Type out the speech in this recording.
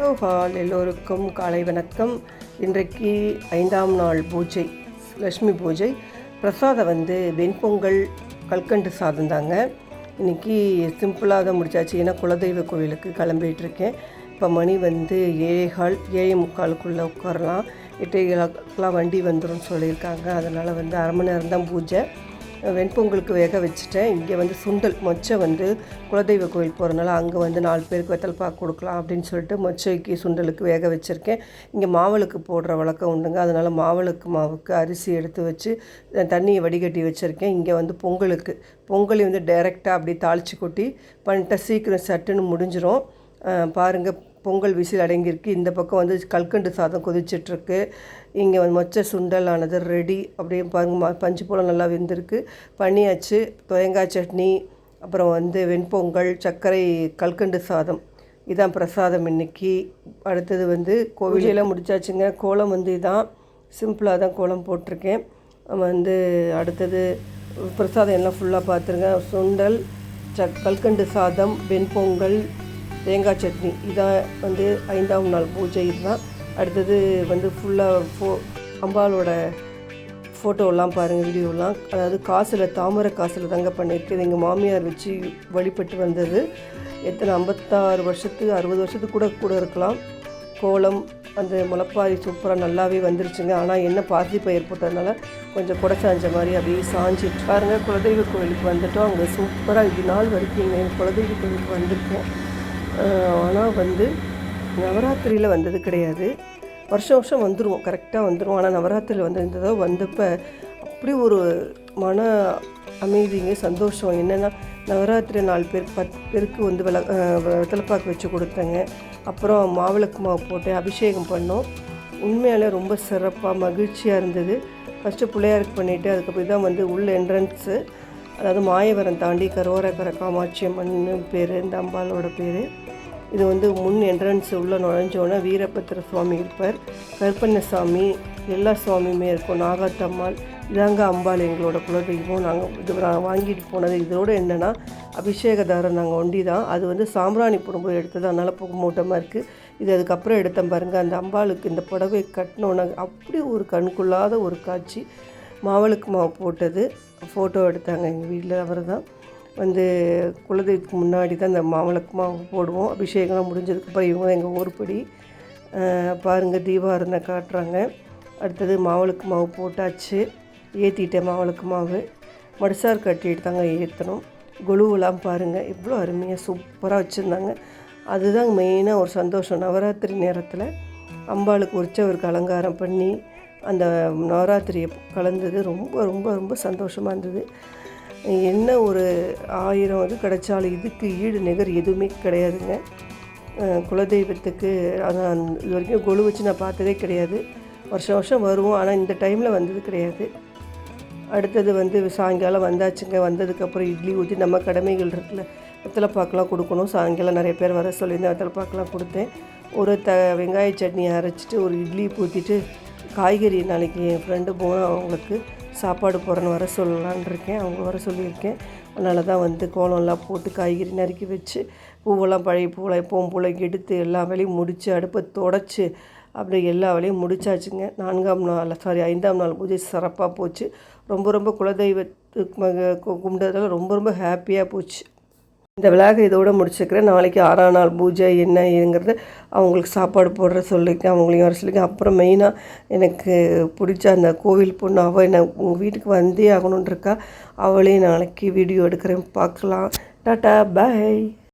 Hall எல்லோருக்கும் காலை வணக்கம். இன்றைக்கு ஐந்தாம் நாள் பூஜை லக்ஷ்மி பூஜை. பிரசாதம் வந்து வெண்பொங்கல் கல்கண்டு சாதம் தாங்க. இன்றைக்கி சிம்பிளாக தான் முடிச்சாச்சு. ஏன்னா குலதெய்வ கோவிலுக்கு கிளம்பிகிட்ருக்கேன் இப்போ மணி வந்து ஏழே ஏழை முக்காலுக்குள்ளே உட்காரலாம். எட்டே வண்டி வந்துடும் சொல்லியிருக்காங்க. அதனால் வந்து அரை மணி நேரம் தான் பூஜை. வெண்பொங்கலுக்கு வேக வச்சுட்டேன். இங்கே வந்து சுண்டல் மொச்சை வந்து குலதெய்வ கோயில் போகிறனால அங்கே வந்து நாலு பேருக்கு வெத்தல் பாக்கு கொடுக்கலாம் அப்படின்னு சொல்லிட்டு மொச்சைக்கு சுண்டலுக்கு வேக வச்சுருக்கேன். இங்கே மாவளுக்கு போடுற வழக்கம் உண்டுங்க. அதனால் மாவளுக்கு மாவுக்கு அரிசி எடுத்து வச்சு தண்ணியை வடிகட்டி வச்சுருக்கேன். இங்கே வந்து பொங்கலுக்கு பொங்கலை வந்து டைரெக்டாக அப்படி தாளித்து கொட்டி பண்ணிட்டா சீக்கிரம் சட்டுன்னு முடிஞ்சிடும் பாருங்கள் பொங்கல் விசில் அடங்கியிருக்கு. இந்த பக்கம் வந்து கல்கண்டு சாதம் கொதிச்சிட்ருக்கு. இங்கே வந்து மொச்சை சுண்டல் ஆனது ரெடி அப்படியே பாருங்க பஞ்சு போல நல்லா வெந்திருக்கு. பண்ணியாச்சு. தேங்காய் சட்னி அப்புறம் வந்து வெண்பொங்கல் சர்க்கரை கல்கண்டு சாதம். இதான் பிரசாதம் இன்னைக்கு. அடுத்தது வந்து கோவிலையெல்லாம் முடிச்சாச்சுங்க. கோலம் வந்து இதான். சிம்பிளாக தான் கோலம் போட்டிருக்கேன். வந்து அடுத்தது பிரசாதம் எல்லாம் ஃபுல்லாக பார்த்துருங்க. சுண்டல் ச கல்கண்டு சாதம் வெண்பொங்கல் தேங்காய் சட்னி. இதான் வந்து ஐந்தாம் நாள் பூஜை இதுதான். அடுத்தது வந்து ஃபுல்லாக ஃபோ அம்பாலோட ஃபோட்டோலாம் பாருங்கள் வீடியோலாம் அதாவது காசில் தாமரை காசில் தாங்க இது எங்கள் மாமியார் வச்சு வழிபட்டு வந்தது. எத்தனை ஐம்பத்தாறு வருஷத்துக்கு அறுபது வருஷத்துக்கு கூட கூட இருக்கலாம். கோலம் அந்த முளப்பாரி சூப்பராக நல்லாவே வந்துருச்சுங்க. ஆனால் என்ன பாசி பயிர் போட்டதுனால கொஞ்சம் குடை சாஞ்ச மாதிரி அப்படியே சாஞ்சிட்டு பாருங்க குலதெய்வ கோவிலுக்கு வந்துட்டோம். அங்கே சூப்பராக இது நாள் வரைக்கும் எங்கள் குலதெய்வ கோவிலுக்கு வந்திருக்கோம். ஆனால் வந்து நவராத்திரியில் வந்தது கிடையாது. வருஷம் வருஷம் வந்துடுவோம் கரெக்டாக வந்துடுவோம் ஆனால் நவராத்திரியில் வந்து வந்தப்போ அப்படி ஒரு மன அமைதிங்க சந்தோஷம். என்னென்னா நவராத்திரி நாலு பேர் பத்து பேருக்கு வந்து விள வெத்தலைப்பாக்கு வச்சு கொடுத்தேங்க. அப்புறம் மாவிளக்கு மாவு போட்டு அபிஷேகம் பண்ணோம். உண்மையாலே ரொம்ப சிறப்பாக மகிழ்ச்சியாக இருந்தது. ஃபஸ்ட்டு பிள்ளையாருக்கு பண்ணிவிட்டு அதுக்கப்புறம் தான் வந்து உள்ள என்ட்ரன்ஸு அதாவது மாயவரம் தாண்டி கரோரக்கர காமாட்சி அம்மன் பேர் இந்த அம்பாலோட பேர். இது வந்து முன் என்ட்ரன்ஸ் உள்ளே நுழைஞ்சோன்னா வீரபத்திர சுவாமி இருப்பார். கருப்பண்ணசாமி எல்லா சுவாமியுமே இருக்கும். நாகாத்தம்மாள் இதாங்க அம்பாள் எங்களோட குலதெய்வம். நாங்கள் இது நான் வாங்கிட்டு போனது. இதோடு என்னென்னா அபிஷேகதாரம் நாங்கள் ஒண்டி தான் அது வந்து சாம்பிராணி போடும்போது எடுத்தது. அதனால் புகமூட்டமாக இருக்குது இது அதுக்கப்புறம் எடுத்தேன் பாருங்கள் அந்த அம்பாளுக்கு இந்த புடவை கட்டினோன்னா அப்படி ஒரு கண்குள்ளாத ஒரு காட்சி. மாவளுக்கு மாவு போட்டது. ஃபோட்டோ எடுத்தாங்க எங்கள் வீட்டில். அவர் தான் வந்து குலதெய்வத்துக்கு முன்னாடி தான் இந்த மாவிளக்கு மாவு போடுவோம். அபிஷேகம்லாம் முடிஞ்சதுக்கப்புறம் இவங்க எங்கள் ஊர்படி பாருங்கள் தீபாரதனை காட்டுறாங்க. அடுத்தது மாவிளக்கு மாவு போட்டாச்சு. ஏற்றிட்டேன் மாவிளக்கு மாவு. மடுசார் கட்டிட்டு தாங்க ஏற்றணும் கொலுவெல்லாம் பாருங்கள் இவ்வளோ அருமையாக சூப்பராக வச்சுருந்தாங்க. அதுதான் மெயினாக ஒரு சந்தோஷம். நவராத்திரி நேரத்தில் அம்பாளுக்கு உற்சவருக்கு அலங்காரம் பண்ணி அந்த நவராத்திரியை கலந்தது. ரொம்ப ரொம்ப ரொம்ப சந்தோஷமாக இருந்தது. என்ன ஒரு ஆயிரம் இது கிடைச்சாலும் இதுக்கு ஈடு நிகர் எதுவுமே கிடையாதுங்க. குலதெய்வத்துக்கு அதான் இது வரைக்கும் கொழு வச்சு நான் பார்த்ததே கிடையாது. வருஷம் வருஷம் வருவோம் ஆனால் இந்த டைமில் வந்தது கிடையாது. அடுத்தது வந்து சாயங்காலம் வந்தாச்சுங்க வந்ததுக்கப்புறம் இட்லி ஊற்றி நம்ம கடமைகள் இருக்குல்ல வெத்தலை பாக்கெலாம் கொடுக்கணும். சாயங்காலம் நிறைய பேர் வர சொல்லியிருந்தேன் வெத்தலை பாக்கெலாம் கொடுத்தேன். ஒரு த வெங்காய சட்னி அரைச்சிட்டு ஒரு இட்லி ஊற்றிட்டு காய்கறி நாளைக்கு என் ஃப்ரெண்டு போனால் அவங்களுக்கு சாப்பாடு போடுறன்னு வர சொல்லலான் இருக்கேன். அவங்க வர சொல்லியிருக்கேன். அதனால தான் வந்து கோலம்லாம் போட்டு காய்கறி நறுக்கி வச்சு பூவெல்லாம் பழைய பூவெல்லாம் எப்பவும் போல் எடுத்து எல்லா வேலையும் முடித்து அடுப்பை தொடச்சி அப்படி எல்லா வேலையும் முடிச்சாச்சுங்க. நான்காம் நாள் சாரி ஐந்தாம் நாள் பூஜை சிறப்பாக போச்சு. ரொம்ப ரொம்ப குலதெய்வத்துக்கு கும்பிட்டதால ரொம்ப ரொம்ப ஹாப்பியாக போச்சு. இந்த விழாவை இதோடு முடிச்சுக்கிறேன். நாளைக்கு ஆறாம் நாள் பூஜை என்ன ஏங்கிறது அவங்களுக்கு சாப்பாடு போடுற சொல்லியிருக்கேன் அவங்களையும் வர சொல்லியிருக்கேன் அப்புறம் மெயினாக எனக்கு பிடிச்ச அந்த கோவில் பொண்ணு அவள் என்ன உங்கள் வீட்டுக்கு வந்தே ஆகணுன்ருக்கா அவளையும் நாளைக்கு வீடியோ எடுக்கிறேன். பார்க்கலாம். Tata bye.